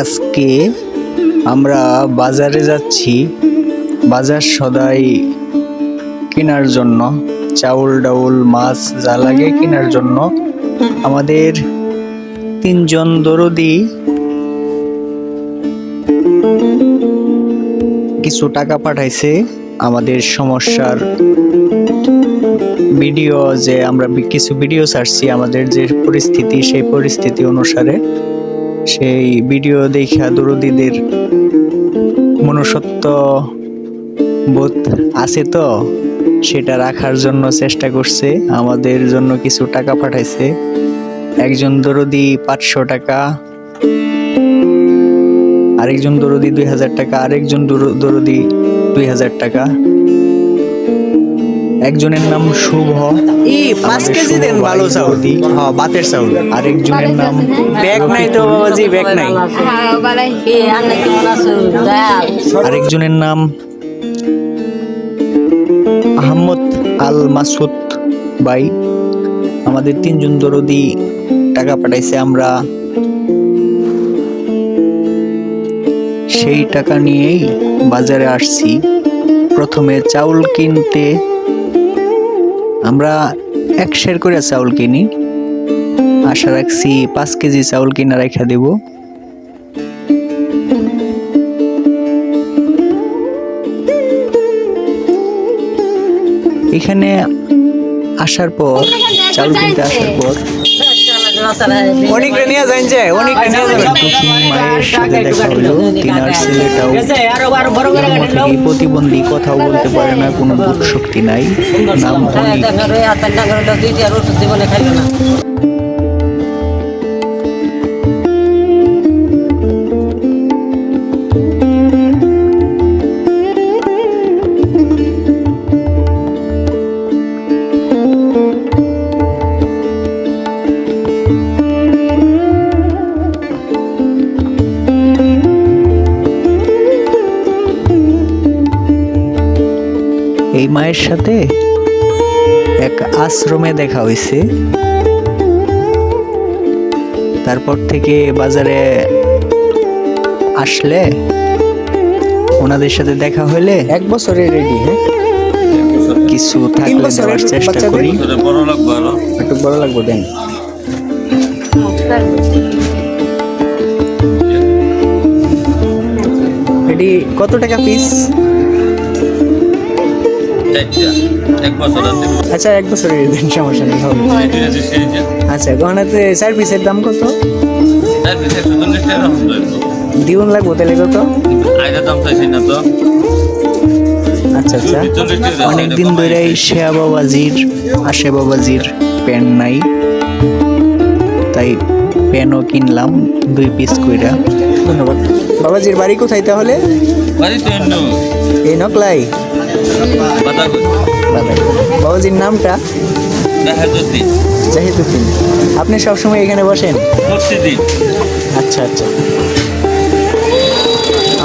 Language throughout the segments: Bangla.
আজকে আমরা বাজারে যাচ্ছি। বাজার সদাই কেনার জন্য। চাউল ডাউল, মাছ যা লাগে কেনার জন্য। আমাদের তিনজন দরদি কিছু টাকা পাঠাইছে আমাদের সমস্যার ভিডিও যে আমরা কিছু ভিডিও ছাড়ছি আমাদের যে পরিস্থিতি, সেই পরিস্থিতি অনুসারে। সেই ভিডিও দেখা দরদিদের মনুষ্যত্ব বোধ আছে তো? সেটা রাখার জন্য চেষ্টা করছে, আমাদের জন্য কিছু টাকা পাঠাইছে। একজন দরদি পাঁচশো টাকা, আরেকজন দরদি দুই হাজার টাকা, আরেকজন দর- দরদি দুই হাজার টাকা। একজনের নাম শুভ ই পাঁচ কেজি দেন ভালো চাউল হ্যাঁ বাতের চাউল আরেকজনের নাম ব্যাগ নাই তো বাবাজি ব্যাগ নাই। আরেকজনের নাম আহমদ আল মাসুদ ভাই। আমাদের তিনজন দরদি টাকা পাঠাইছে আমরা। সেই টাকা নিয়েই বাজারে আসছি। প্রথমে চাউল কিনতে আমরা এক শের করে চাউল কিনি। আশা রাখছি পাঁচ কেজি চাউল কিনা রেখা দেব। এখানে আসার পর, চাউল কিনতে আসার পর অনেক নিয়ে যান যে অনেক নিয়ে যাবেন। টুকি দেখা হলো তিনার ছেলেটাও জন্ম থেকেই প্রতিবন্ধী কথা বলতে পারে না কোনো বুধ শক্তি নাই। নাম অনিক মায়ের সাথে এক আশ্রমে দেখা হয়েছে। তারপর থেকে বাজারে আসলে ওনাদের সাথে দেখা হলে এক বছরে রেডি হ্যাঁ? কিছু থাকলে দেওয়ার চেষ্টা করি। বড় লাগবে একটু বড় লাগবে দেন। এটি কত টাকা পিস আচ্ছা এক বছরের দেন সমস্যা নেই হবে। সিরিজে আচ্ছা গহনাতে চার পিসের দাম কত? দিউন লাগবো তাহলে কত? আইডা দাম চাইছি না তো। আচ্ছা আচ্ছা। চল্লিশ টাকা দাম, অনেক দিন ধরে। শেয়া বাবাজির আশে বাবাজির প্যান্ট নাই। তাই প্যানও কিনলাম দুই পিস কইরা। ধন্যবাদ। বাবাজির বাড়ি কোথায় তাহলে? এই নকলাই বাবাজির নামটা? জাহিদুদ্দিন আপনি সবসময় এখানে বসেন? আচ্ছা আচ্ছা।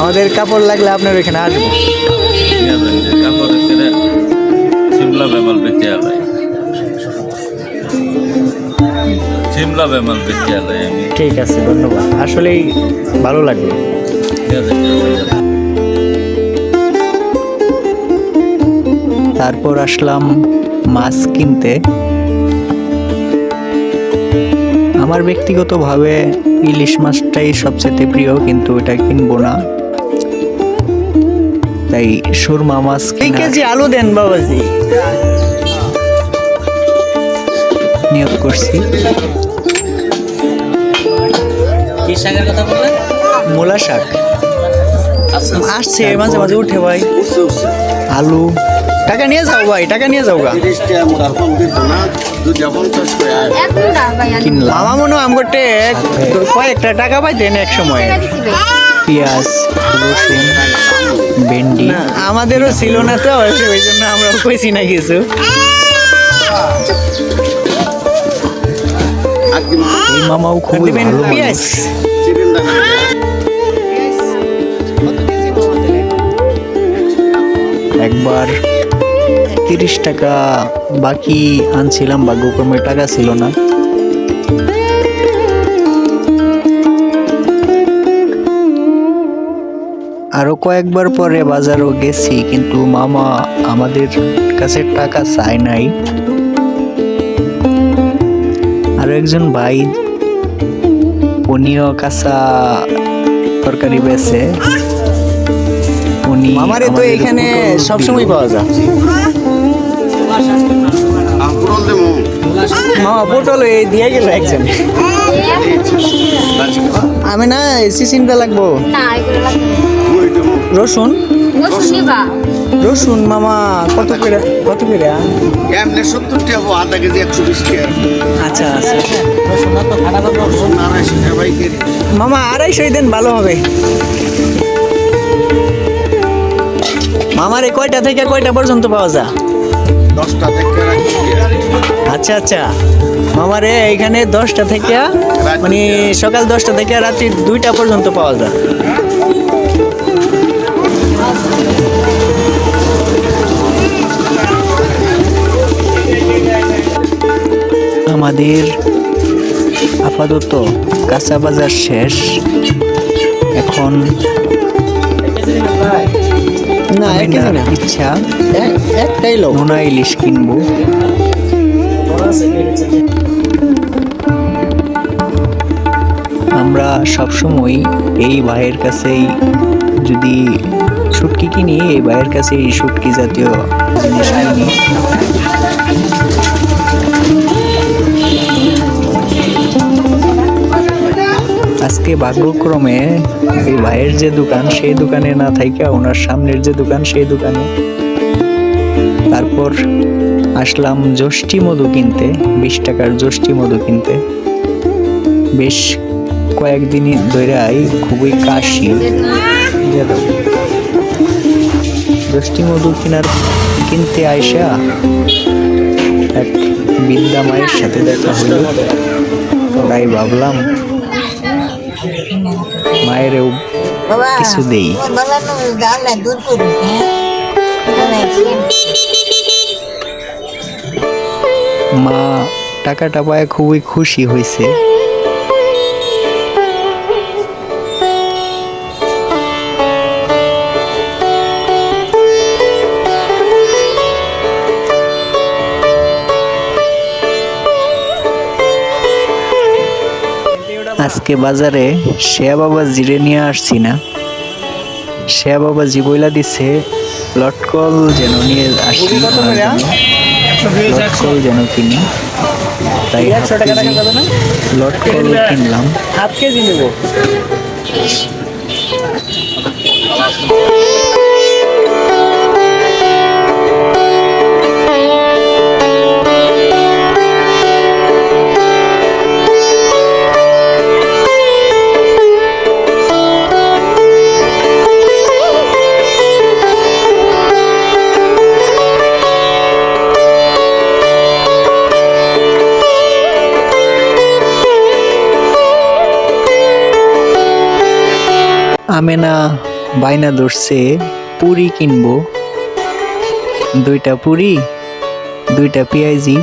আমাদের কাপড় লাগলে আপনার এখানে আসব কাপড়ের ছেড়ে সিমলা বেমাল বেঁচে আলাই। সিমলা বেমাল বেঁচে আলাই ঠিক আছে ধন্যবাদ। আসলেই ভালো লাগবে। ঠিক আছে, তারপর আসলাম মাছ কিনতে। আমার ব্যক্তিগতভাবে ইলিশ মাছটাই সবচেয়ে প্রিয় কিন্তু এটা কিনবো না। তাই সুরমা মাছ কেজি আলু দেন বাবাজি। নিয়োগ করছি। কি শাকের কথা বললেন? মূলা শাক। আসছে মাঝে মাঝে উঠে ভাই। আলু টাকা নিয়ে যাও ভাই টাকা নিয়ে যাও গা। কিনলাম। মামা মনে আমগো টেক কয়েকটা টাকা পাইতেন এক সময়। পেঁয়াজ রসুন ভেন্ডি। না আমাদেরও ছিল না তো ওই জন্য আমরা কইছি না কিছু। এই মামাও খুবই ভালো পেঁয়াজ? একবার তিরিশ টাকা বাকি আনছিলাম ভাগ্যক্রমে টাকা ছিল না। আরও কয়েকবার পরে বাজারও গেছি কিন্তু মামা আমাদের কাছে টাকা চায় নাই। আরও একজন ভাই উনিও কাঁচা তরকারি বেছে উনি মামারে তো এখানে সবসময় পাওয়া যায়। এই দিয়ে একজন। আমি না এসি সিসিমটা লাগবো। রসুন? রসুন, মামা, কত করে কত করে? আচ্ছা আচ্ছা। মামা, আড়াইশোই দেন, ভালো হবে। মামার এই কয়টা থেকে কয়টা পর্যন্ত পাওয়া যায়? দশটা থেকে আচ্ছা আচ্ছা। মামারে এখানে দশটা থেকে মানে সকাল দশটা থেকে রাত্রি দুইটা পর্যন্ত পাওয়া যায়। আমাদের আপাতত কাঁচা বাজার শেষ। এখন না এক কেজি না ইচ্ছা। একটাই লোক। নোনা ইলিশ কিনবো। আমরা সবসময় এই ভাইয়ের কাছেই যদি শুটকি কিনি এই ভাইয়ের কাছে এই শুটকি জাতীয় জিনিস কিনি। আজকে ভাগ্যক্রমে এই ভাইয়ের যে দোকান, সেই দোকানে না থাইকা ওনার সামনের যে দোকান, সেই দোকানে। তারপর আসলাম যষ্টি মধু কিনতে, বিশ টাকার যষ্টি মধু কিনতে। বেশ কয়েকদিন ধরেই খুবই কাশি। যষ্টি মধু কেনার কিনতে আইসা এক বিদ্যা মায়ের সাথে দেখা হলো তাই ভাবলাম মায়েরও কিছু দেই মা টাকাটা পায় খুবই খুশি হয়েছে আজকে বাজারে শেয়া বাবা জিরে নিয়ে আসছি না। শেয়া বাবা জি বইলা দিছে লটকল যেন নিয়ে আসি। লটকল যেন কিনি। তাই লটকল কিনলাম। হাফ কেজি নেব। আমেনা বাইনা ধরছে, পুরি কিনবো। দুইটা পুরি, দুইটা পেঁয়াজি।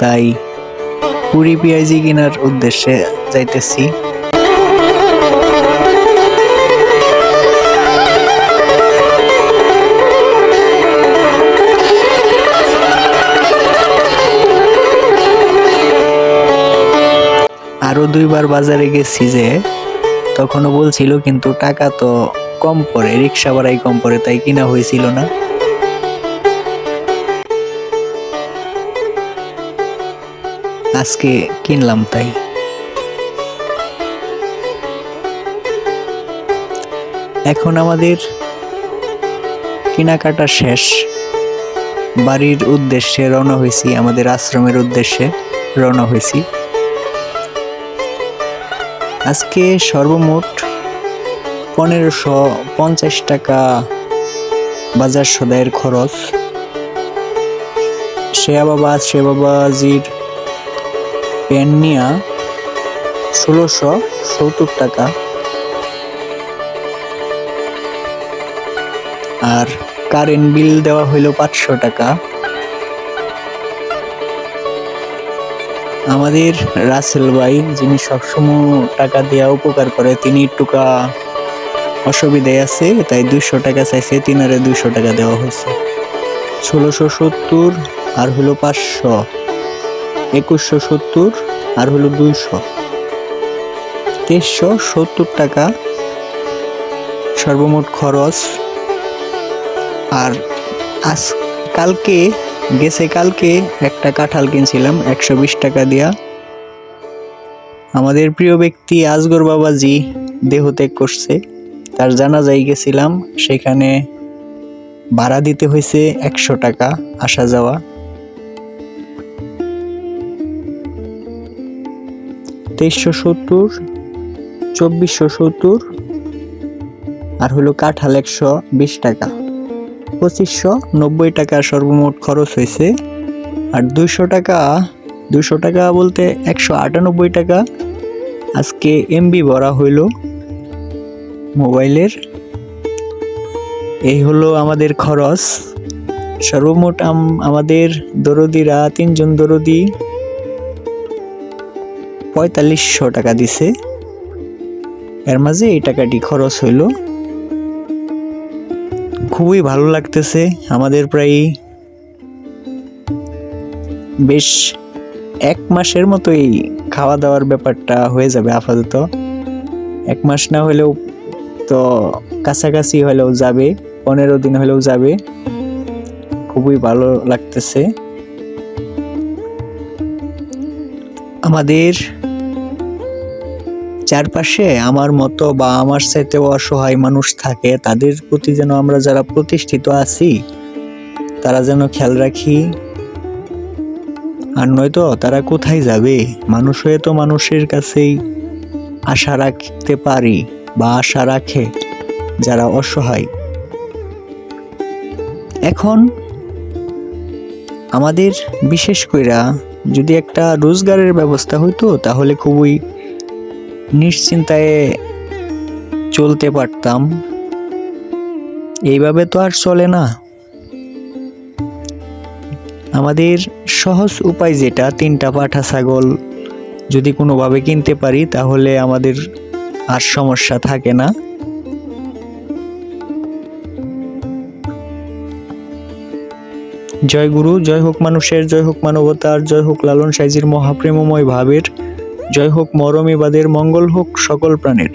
তাই পুরি পেঁয়াজি কেনার উদ্দেশ্যে যাইতেছি। আরও দুইবার বাজারে গেছি যে, তখনও বলছিল কিন্তু টাকা তো কম পড়ে, রিক্সা ভাড়াই কম পড়ে, তাই কিনা হয়েছিল না। আজকে কিনলাম তাই। এখন আমাদের কেনাকাটা শেষ। বাড়ির উদ্দেশ্যে রওনা হয়েছি, আমাদের আশ্রমের উদ্দেশ্যে রওনা হয়েছি। আজকে সর্বমোট পনেরোশো পঞ্চাশ টাকা বাজার সদায়ের খরচ। শ্রেয়া বাবা, শ্রেয়া বাবাজির পেন নিয়া ষোলোশো সত্তর টাকা। আর কারেন্ট বিল দেওয়া হইল পাঁচশো টাকা। আমাদের রাসেল ভাই, যিনি সবসময় টাকা দেওয়া উপকার করে, তিনি টুকা অসুবিধায় আছে, তাই দুশো টাকা চাইছে, তিনারে দুইশো টাকা দেওয়া হয়েছে। ষোলোশো সত্তর আর হলো পাঁচশো। একুশশো সত্তর আর হলো দুইশো। তেইশশো সত্তর টাকা সর্বমোট খরচ। আর আজ কালকে গেছে কালকে একটা কাঁঠাল কিনছিলাম, একশো বিশ টাকা দিয়া। আমাদের প্রিয় ব্যক্তি আজগর বাবাজি দেহত্যাগ করছে। তার জানাজাই গেছিলাম, সেখানে ভাড়া দিতে হয়েছে একশো টাকা আসা যাওয়া। তেইশশো সত্তর, চব্বিশশো সত্তর, আর হলো কাঁঠাল একশো বিশ টাকা। পঁচিশশো নব্বই টাকা সর্বমোট খরচ হয়েছে। আর দুইশো টাকা দুইশো টাকা বলতে একশো আটানব্বই টাকা আজকে এমবি ভরা হইল মোবাইলের। এই হলো আমাদের খরচ। সর্বমোট আম- আমাদের দরদিরা, তিনজন দরদি পঁয়তাল্লিশশো টাকা দিছে। এর মাঝে এই টাকাটি খরচ হইল। খুবই ভালো লাগতেছে। আমাদের প্রায় বেশ এক মাসের মতোই খাওয়া দাওয়ার ব্যাপারটা হয়ে যাবে আপাতত। এক মাস না হলেও তো কাছাকাছি হলেও যাবে, পনেরো দিন হলেও যাবে। খুবই ভালো লাগতেছে। আমাদের চারপাশে আমার মতো বা আমার সাথে অসহায় মানুষ থাকে, তাদের প্রতি যেন আমরা যারা প্রতিষ্ঠিত আছি, তারা যেন খেয়াল রাখি। আর নয়তো তারা কোথায় যাবে? মানুষ হয়ে তো মানুষের কাছেই আশা রাখতে পারি বা আশা রাখে যারা অসহায়। এখন আমাদের বিশেষ কইরা যদি একটা রোজগারের ব্যবস্থা হইতো, তাহলে খুবই নিশ্চিন্তায় চলতে পারতাম। এইভাবে তো আর চলে না। আমাদের সহজ উপায় যেটা, তিনটা পাঠা ছাগল যদি কোনোভাবে কিনতে পারি, তাহলে আমাদের আর সমস্যা থাকে না। জয় গুরু, জয় হোক মানুষের, জয় হোক মানবতার, জয় হোক লালন সাইজির মহাপ্রেমময় ভাবের জয় হোক মরমিবাদের মঙ্গল হোক সকল প্রাণের।